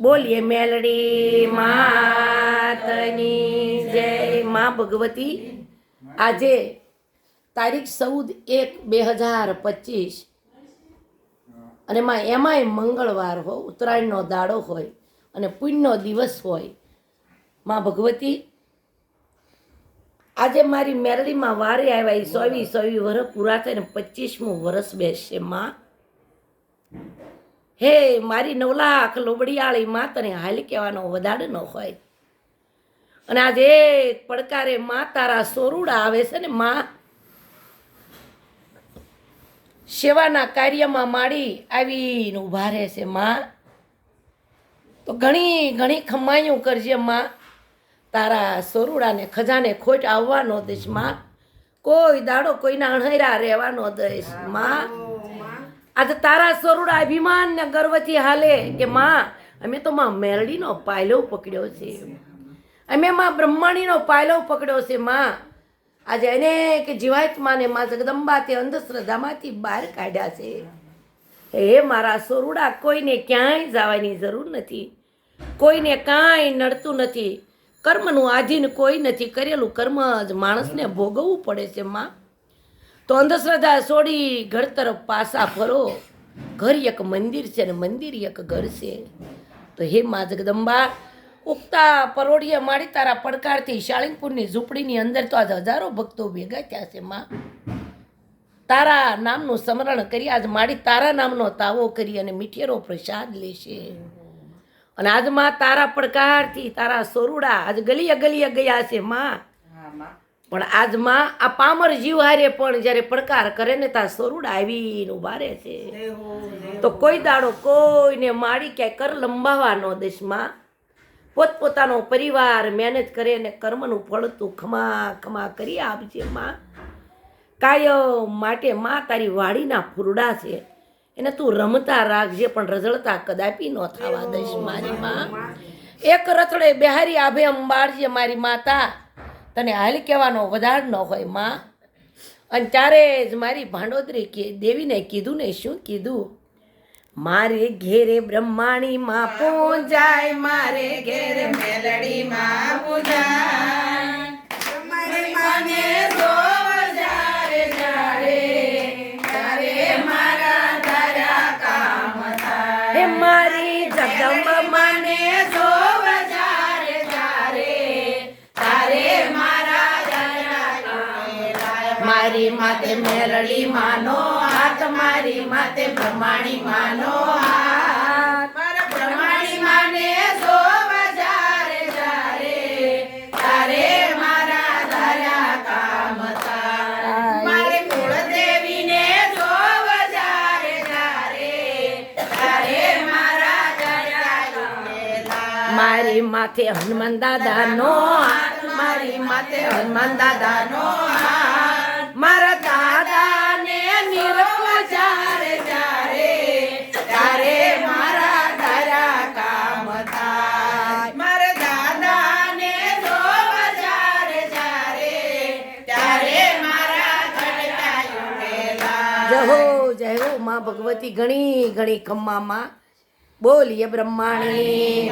બોલીએ, મેલડી માતની જય. મા ભગવતી, આજે તારીખ ચૌદ એક બે હજાર પચીસ. અને માં એમાંય મંગળવાર હોય ઉત્તરાયણનો દાડો હોય અને પુણ્યનો દિવસ હોય. માં ભગવતી, આજે મારી મેરડીમાં વારે આવ્યા એ સોવી સોવી વર્ષ પૂરા થઈને પચીસમું વર્ષ બેસશે માં. હે, મારી નવ લાખ લોબડિયાળી માતને હાલ કહેવાનો વધારે ન હોય. અને આજે એક પડકારે મા તારા સોરુડા આવે છે ને, મા સેવાના કાર્યમાં માડી આવીને ઊભા રહે છે, મા. તો ઘણી ઘણી ખમાયું કરજે, મા. તારા સોરુડાને ખજાને ખોટ આવવાનો દઈશ, મા. કોઈ દાડો કોઈના અણહેરા રહેવાનો દઈશ, માં. આજે તારા સોરુડા અભિમાન ને ગર્વથી હાલે કે માં, અમે તો માં મેરડીનો પાયલો પકડ્યો છે. અમે માં બ્રહ્માણીનો પાયલો પકડ્યો છે, માં. આજે એને કે જીવાત્માને માં જગદંબા તે અંધશ્રદ્ધામાંથી બહાર કાઢ્યા છે. હે મારા સોરુડા, કોઈને ક્યાંય જવાની જરૂર નથી. કોઈને કાંઈ નડતું નથી. કર્મનું આધીન કોઈ નથી. કરેલું કર્મ જ માણસને ભોગવવું પડે છે, માં. તો અંધશ્રદ્ધા છોડી ઘર તરફ પાસા ફરો. ઘર એક મંદિર છે ને મંદિર એક ઘર છે. તો હે મા જગદંબા, ઉગતા પરોઢીએ માડી તારા પડકારથી શાળીંગપુરની ઝૂંપડીની અંદર તો આજ હજારો ભક્તો ભેગા થયા છે માં. તારા નામનું સ્મરણ કરી આજ માડી તારા નામનો તાવો કરી અને મીઠેરો પ્રસાદ લેશે. અને આજમાં તારા પડકારથી તારા સોરુડા આજ ગલીએ ગલીએ ગયા છે માં. પણ આજમાં આ પામર જીવ હારે પણ જ્યારે પડકાર કરે ને ત્યાં સોરુડા આવીને ઊભા રહે છે. તો કોઈ દાડો કોઈને માડી ક્યાંય કર લંબાવા ન દેશમાં. પોતપોતાનો પરિવાર મહેનત કરે અને કર્મનું ફળ તું ખમા ખમા કરી આપજે માં. કાયમ માટે માં તારી વાડીના ફૂરડા છે. એને તું રમતા રાખજે પણ રઝળતા કદાપી ન થવા દઈશ મારી માં. એક રથડે બિહારી આભે અંબાડજે મારી માતા. તને હાલ કહેવાનો વધાર ન હોય, માં. અને ત્યારે જ મારી ભાંડોદરી કે દેવીને કીધું ને, શું કીધું? મારે ઘેરે બ્રહ્માણી માં પૂજાય, મારે ઘેરે મેલડી માં પૂજાય મારા જગદંબા મને જોવ મારી માતે મેરળી માનો, હાથ મારી માતે બ્રહ્માણી માનો બ્રહ્માણી તારે મારા થાય. મારે માથે હનુમાન દાદાનો નો મારી માથે હનુમાન દાદાનો હાથ. મારા ત્યારે ત્યારે મારા તારા કામ મારા દાદાને જોવ જ્યારે જ્યારે ત્યારે મારા ઘડતા ઉઠેલા જય હો માં ભગવતી ઘણી ઘણી કમ્મામાં બોલીએ બ્રહ્માણી.